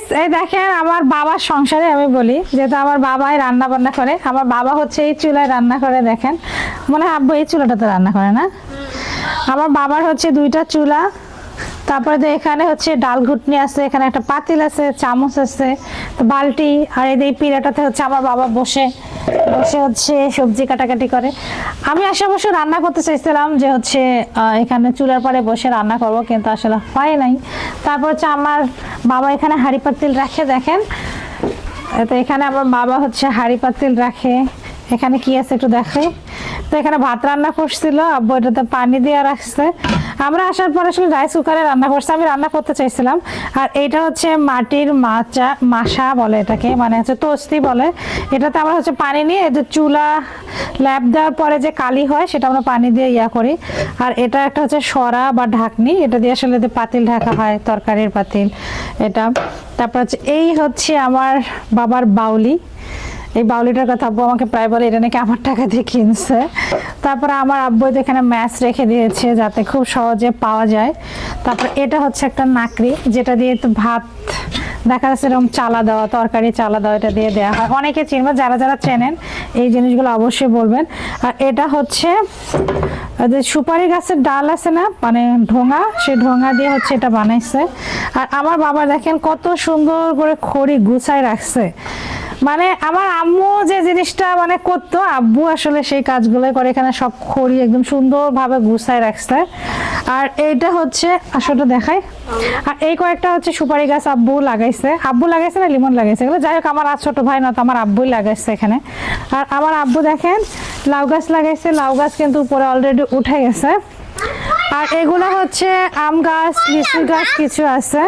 Guys এই দেখেন আমার বাবার সংসারে আমি বলি, যেহেতু আমার বাবাই রান্না বান্না করে, আমার বাবা হচ্ছে এই চুলায় রান্না করে দেখেন। মনে হয় আব্বু এই চুলাটাতে রান্না করে না? আমার বাবার হচ্ছে দুইটা চুলা, তারপরে তো এখানে হচ্ছে ডাল ঘুটনি আছে, এখানে একটা পাতিল আছে, চামচ আছে বালটি আর এই পিড়াটাতে হচ্ছে আমার বাবা বসে বসে হচ্ছে সবজি কাটাকাটি করে। আমি আসে বসে রান্না করতে চাইছিলাম যে হচ্ছে এখানে চুলার পরে বসে রান্না করব, কিন্তু আসলে হয় নাই। তারপর হচ্ছে আমার বাবা এখানে হাঁড়ি পাতিল রাখে, দেখেন। তো এখানে আমার বাবা হচ্ছে হাঁড়ি পাতিল রাখে। এখানে কি আছে একটু দেখে। তো এখানে ভাত রান্না করছিল, আব্বু এটাতে পানি দিয়ে রাখছে। আমরা আসার পরে আসলে রাইস কুকারে রান্না করছে, আমি রান্না করতে চাইছিলাম। আর এইটা হচ্ছে মাটির মাচা মাসা বলে এটাকে মানে হচ্ছে তস্তি বলে। এটাতে আমরা হচ্ছে পানি নিয়ে যে চুলা ল্যাপ দেওয়ার পরে যে কালি হয়, সেটা আমরা পানি দিয়ে ইয়া করি। আর এটা একটা হচ্ছে সরা বা ঢাকনি, এটা দিয়ে আসলে পাতিল ঢাকা হয়, তরকারির পাতিল, এটা। তারপর হচ্ছে এই হচ্ছে আমার বাবার বাউলি। এই বাউলিটার কথা আব্বু আমাকে প্রায় বলে, এটা নাকি আমার টাকা দিয়ে কিনছে। তারপরে আমার আব্বু এখানে ম্যাচ রেখে দিয়েছে যাতে খুব সহজে পাওয়া যায়। তারপর এটা হচ্ছে একটা নাকড়ি, যেটা দিয়ে তো ভাত, দেখা যাচ্ছে এরকম চালা দেওয়া, তরকারি চালা দেওয়া, এটা দিয়ে দেওয়া হয়। অনেকে চিনবে, যারা যারা চেনেন, এই জিনিসগুলো অবশ্যই বলবেন। আর এটা হচ্ছে, যে সুপারি গাছের ডাল আছে না মানে ঢোঙা, সেই ঢোঙা দিয়ে হচ্ছে এটা বানাইছে। আর আমার বাবা দেখেন কত সুন্দর করে খড়ি গুছায় রাখছে। মানে আমার আম্মু যে জিনিসটা মানে করতো, আব্বু আসলে সেই কাজগুলো করে এখানে সব খড়ি একদম সুন্দরভাবে গুছায় রাখছে। আর এইটা হচ্ছে আসলে দেখাই। আর এই কয়েকটা হচ্ছে সুপারি গাছ আব্বু লাগাইছে। আব্বু লাগাইছে না, লিমন লাগাইছে? এগুলো যাই হোক, আমার আর ছোট ভাই না, তো আমার আব্বুই লাগাইছে এখানে। আর আমার আব্বু দেখেন, লাউ গাছ লাগাইছে। লাউ গাছ কিন্তু উপরে অলরেডি উঠে গেছে। আর এগুলো হচ্ছে আম গাছ লিচু গাছ কিছু আছে।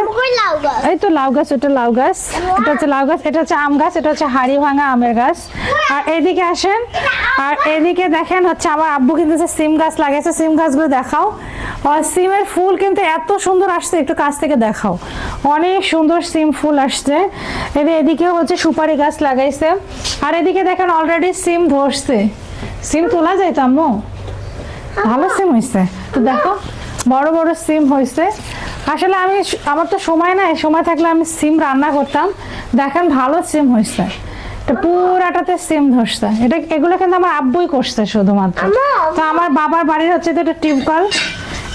এই তো লাউ গাছ ওটা লাউ গাছ। এটা হচ্ছে লাউ গাছ এটা হচ্ছে আম গাছ এটা হচ্ছে হাড়ি ভাঙা আমের গাছ। আর এদিকে আসেন আর এদিকে দেখেন হচ্ছে আমার আব্বু কিন্তু সিম গাছ লাগাইছে সিম গাছগুলো দেখাও। আর সিমের ফুল কিন্তু এত সুন্দর আসছে একটু কাছ থেকে দেখাও। অনেক সুন্দর সিম ফুল আসছে। এদের এদিকে হচ্ছে সুপারি গাছ লাগাইছে। আর এদিকে দেখেন অলরেডি সিম ধরছে। সিম তোলা যায় তো আম্মু? ভালো সিম হয়েছে তো দেখো বড় বড় সিম হয়েছে আসলে আমি আমার তো সময় নাই সময় থাকলে আমি সিম রান্না করতাম। দেখেন ভালো সিম হয়েছে পুরাটাতে সিম ধরছে। এটা এগুলো কিন্তু আমার আব্বুই করছে শুধুমাত্র। তো আমার বাবার বাড়ির হচ্ছে তো এটা টিউবকল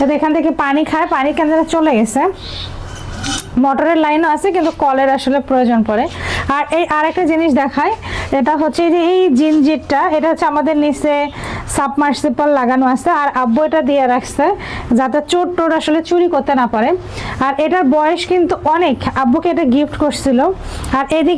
এটা এখান থেকে পানি খায় পানি কেন চলে গেছে। মোটরের লাইনও আছে কিন্তু কলের আসলে প্রয়োজন পড়ে। আর এই আরেকটা জিনিস দেখায় এটা হচ্ছে এই যে এই জিনজিরটা এটা হচ্ছে আমাদের নিচে সাবমার্সিবল লাগানো আছে আর আব্বু এটা দিয়ে রাখছে যাতে চোর টোর আসলে চুরি করতে না পারে। আর এটার বয়স কিন্তু অনেক। আব্বুকে এটা গিফট করছিল। আর এদিকে